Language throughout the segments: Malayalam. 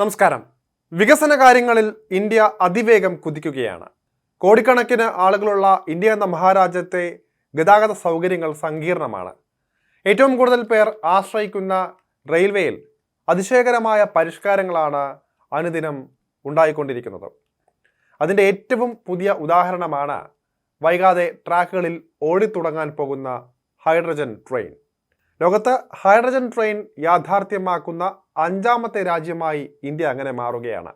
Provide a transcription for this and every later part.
നമസ്കാരം. വികസന കാര്യങ്ങളിൽ ഇന്ത്യ അതിവേഗം കുതിക്കുകയാണ്. കോടിക്കണക്കിന് ആളുകളുള്ള ഇന്ത്യ എന്ന മഹാരാജ്യത്തെ ഗതാഗത സൗകര്യങ്ങൾ സങ്കീർണമാണ്. ഏറ്റവും കൂടുതൽ പേർ ആശ്രയിക്കുന്ന റെയിൽവേയിൽ അതിശയകരമായ പരിഷ്കാരങ്ങളാണ് അനുദിനം ഉണ്ടായിക്കൊണ്ടിരിക്കുന്നത്. അതിന്റെ ഏറ്റവും പുതിയ ഉദാഹരണമാണ് വൈകാതെ ട്രാക്കുകളിൽ ഓടിത്തുടങ്ങാൻ പോകുന്ന ഹൈഡ്രജൻ ട്രെയിൻ. ലോകത്ത് ഹൈഡ്രജൻ ട്രെയിൻ യാഥാർത്ഥ്യമാക്കുന്ന അഞ്ചാമത്തെ രാജ്യമായി ഇന്ത്യ അങ്ങനെ മാറുകയാണ്.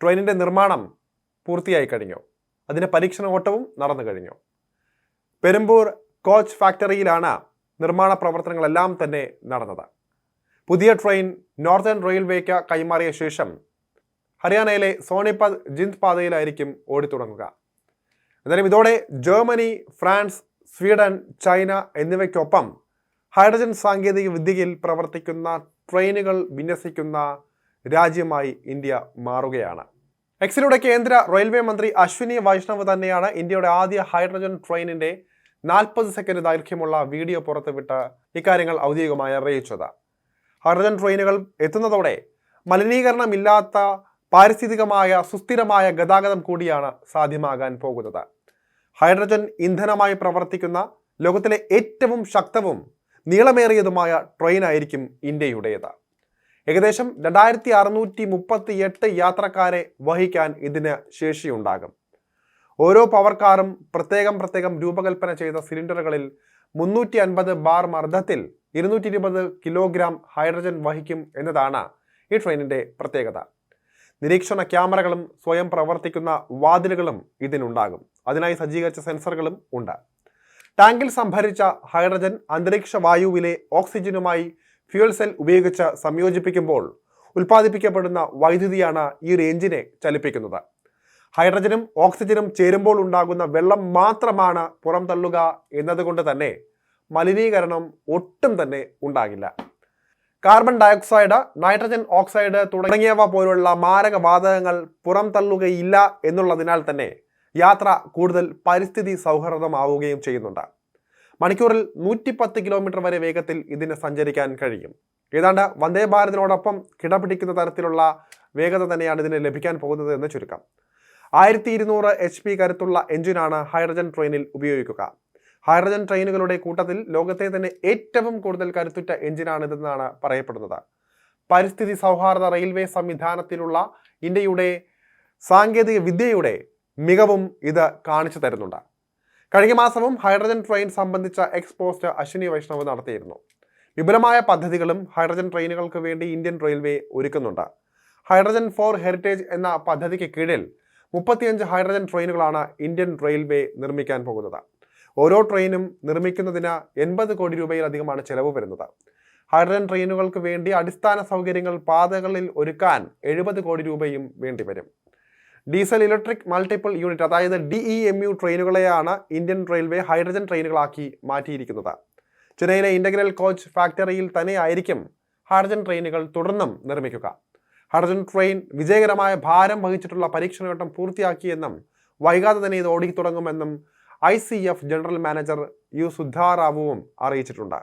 ട്രെയിനിന്റെ നിർമ്മാണം പൂർത്തിയായി കഴിഞ്ഞു. അതിന്റെ പരീക്ഷണ ഓട്ടവും നടന്നു കഴിഞ്ഞു. പെരുമ്പൂർ കോച്ച് ഫാക്ടറിയിലാണ് നിർമ്മാണ പ്രവർത്തനങ്ങളെല്ലാം തന്നെ നടന്നത്. പുതിയ ട്രെയിൻ നോർത്തേൺ റെയിൽവേക്ക് കൈമാറിയ ശേഷം ഹരിയാനയിലെ സോണിപത് ജിന്ദ് പാതയിലായിരിക്കും ഓടിത്തുടങ്ങുക. എന്നാലും ഇതോടെ ജർമ്മനി ഫ്രാൻസ് സ്വീഡൻ ചൈന എന്നിവയ്ക്കൊപ്പം ഹൈഡ്രജൻ സാങ്കേതിക വിദ്യയിൽ പ്രവർത്തിക്കുന്ന ട്രെയിനുകൾ വിന്യസിക്കുന്ന രാജ്യമായി ഇന്ത്യ മാറുകയാണ്. എക്സിലൂടെ കേന്ദ്ര റെയിൽവേ മന്ത്രി അശ്വിനി വൈഷ്ണവ് തന്നെയാണ് ഇന്ത്യയുടെ ആദ്യ ഹൈഡ്രജൻ ട്രെയിനിന്റെ നാൽപ്പത് സെക്കൻഡ് ദൈർഘ്യമുള്ള വീഡിയോ പുറത്തുവിട്ട് ഇക്കാര്യങ്ങൾ ഔദ്യോഗികമായി അറിയിച്ചത്. ഹൈഡ്രജൻ ട്രെയിനുകൾ എത്തുന്നതോടെ മലിനീകരണമില്ലാത്ത പാരിസ്ഥിതികമായ സുസ്ഥിരമായ ഗതാഗതം കൂടിയാണ് സാധ്യമാകാൻ പോകുന്നത്. ഹൈഡ്രജൻ ഇന്ധനമായി പ്രവർത്തിക്കുന്ന ലോകത്തിലെ ഏറ്റവും ശക്തവും നീളമേറിയതുമായ ട്രെയിൻ ആയിരിക്കും ഇന്ത്യയുടേത്. ഏകദേശം രണ്ടായിരത്തി അറുന്നൂറ്റി മുപ്പത്തി എട്ട് യാത്രക്കാരെ വഹിക്കാൻ ഇതിന് ശേഷിയുണ്ടാകും. ഓരോ പവർ കാറും പ്രത്യേകം പ്രത്യേകം രൂപകൽപ്പന ചെയ്ത സിലിണ്ടറുകളിൽ മുന്നൂറ്റി അൻപത് ബാർ മർദ്ദത്തിൽ ഇരുന്നൂറ്റി ഇരുപത് കിലോഗ്രാം ഹൈഡ്രജൻ വഹിക്കും എന്നതാണ് ഈ ട്രെയിനിന്റെ പ്രത്യേകത. നിരീക്ഷണ ക്യാമറകളും സ്വയം പ്രവർത്തിക്കുന്ന വാതിലുകളും ഇതിനുണ്ടാകും. അതിനായി സജ്ജീകരിച്ച സെൻസറുകളും ഉണ്ട്. ടാങ്കിൽ സംഭരിച്ച ഹൈഡ്രജൻ അന്തരീക്ഷ വായുവിലെ ഓക്സിജനുമായി ഫ്യൂൽ സെൽ ഉപയോഗിച്ച് സംയോജിപ്പിക്കുമ്പോൾ ഉൽപ്പാദിപ്പിക്കപ്പെടുന്ന വൈദ്യുതിയാണ് ഈ റേഞ്ചിനെ ചലിപ്പിക്കുന്നത്. ഹൈഡ്രജനും ഓക്സിജനും ചേരുമ്പോൾ ഉണ്ടാകുന്ന വെള്ളം മാത്രമാണ് പുറംതള്ളുക എന്നതുകൊണ്ട് തന്നെ മലിനീകരണം ഒട്ടും തന്നെ ഉണ്ടാകില്ല. കാർബൺ ഡയോക്സൈഡ് നൈട്രജൻ ഓക്സൈഡ് തുടങ്ങിയവ പോലുള്ള മാരക വാതകങ്ങൾ പുറംതള്ളുകയില്ല എന്നുള്ളതിനാൽ തന്നെ യാത്ര കൂടുതൽ പരിസ്ഥിതി സൗഹൃദമാവുകയും ചെയ്യുന്നുണ്ട്. മണിക്കൂറിൽ നൂറ്റിപ്പത്ത് കിലോമീറ്റർ വരെ വേഗത്തിൽ ഇതിന് സഞ്ചരിക്കാൻ കഴിയും. ഏതാണ്ട് വന്ദേ ഭാരതിനോടൊപ്പം കിടപിടിക്കുന്ന തരത്തിലുള്ള വേഗത തന്നെയാണ് ഇതിന് ലഭിക്കാൻ പോകുന്നത് എന്ന് ചുരുക്കം. ആയിരത്തി ഇരുന്നൂറ് എച്ച് പി കരുത്തുള്ള എഞ്ചിനാണ് ഹൈഡ്രജൻ ട്രെയിനിൽ ഉപയോഗിക്കുക. ഹൈഡ്രജൻ ട്രെയിനുകളുടെ കൂട്ടത്തിൽ ലോകത്തെ തന്നെ ഏറ്റവും കൂടുതൽ കരുത്തുറ്റ എഞ്ചിനാണിതെന്നാണ് പറയപ്പെടുന്നത്. പരിസ്ഥിതി സൗഹാർദ്ദ റെയിൽവേ സംവിധാനത്തിലുള്ള ഇന്ത്യയുടെ സാങ്കേതിക വിദ്യയുടെ മികവും ഇത് കാണിച്ചു തരുന്നുണ്ട്. കഴിഞ്ഞ മാസവും ഹൈഡ്രജൻ ട്രെയിൻ സംബന്ധിച്ച എക്സ്പോസ്റ്റ് അശ്വിനി വൈഷ്ണവ് നടത്തിയിരുന്നു. വിപുലമായ പദ്ധതികളും ഹൈഡ്രജൻ ട്രെയിനുകൾക്ക് വേണ്ടി ഇന്ത്യൻ റെയിൽവേ ഒരുക്കുന്നുണ്ട്. ഹൈഡ്രജൻ ഫോർ ഹെറിറ്റേജ് എന്ന പദ്ധതിക്ക് കീഴിൽ മുപ്പത്തിയഞ്ച് ഹൈഡ്രജൻ ട്രെയിനുകളാണ് ഇന്ത്യൻ റെയിൽവേ നിർമ്മിക്കാൻ പോകുന്നത്. ഓരോ ട്രെയിനും നിർമ്മിക്കുന്നതിന് എൺപത് കോടി രൂപയിലധികമാണ് ചെലവ് വരുന്നത്. ഹൈഡ്രജൻ ട്രെയിനുകൾക്ക് വേണ്ടി അടിസ്ഥാന സൗകര്യങ്ങൾ പാതകളിൽ ഒരുക്കാൻ എഴുപത് കോടി രൂപയും വേണ്ടിവരും. ഡീസൽ ഇലക്ട്രിക് മൾട്ടിപ്പിൾ യൂണിറ്റ് അതായത് ഡി ഇ എം യു ട്രെയിനുകളെയാണ് ഇന്ത്യൻ റെയിൽവേ ഹൈഡ്രജൻ ട്രെയിനുകളാക്കി മാറ്റിയിരിക്കുന്നത്. ചെന്നൈയിലെ ഇന്റഗ്രൽ കോച്ച് ഫാക്ടറിയിൽ തന്നെയായിരിക്കും ഹൈഡ്രജൻ ട്രെയിനുകൾ തുടർന്നും നിർമ്മിക്കുക. ഹൈഡ്രജൻ ട്രെയിൻ വിജയകരമായ ഭാരം വഹിച്ചിട്ടുള്ള പരീക്ഷണഘട്ടം പൂർത്തിയാക്കിയെന്നും വൈകാതെ തന്നെ ഇത് ഓടിത്തുടങ്ങുമെന്നും I C F general manager U സുദ്ധാറാവുവും അറിയിച്ചിട്ടുണ്ട്.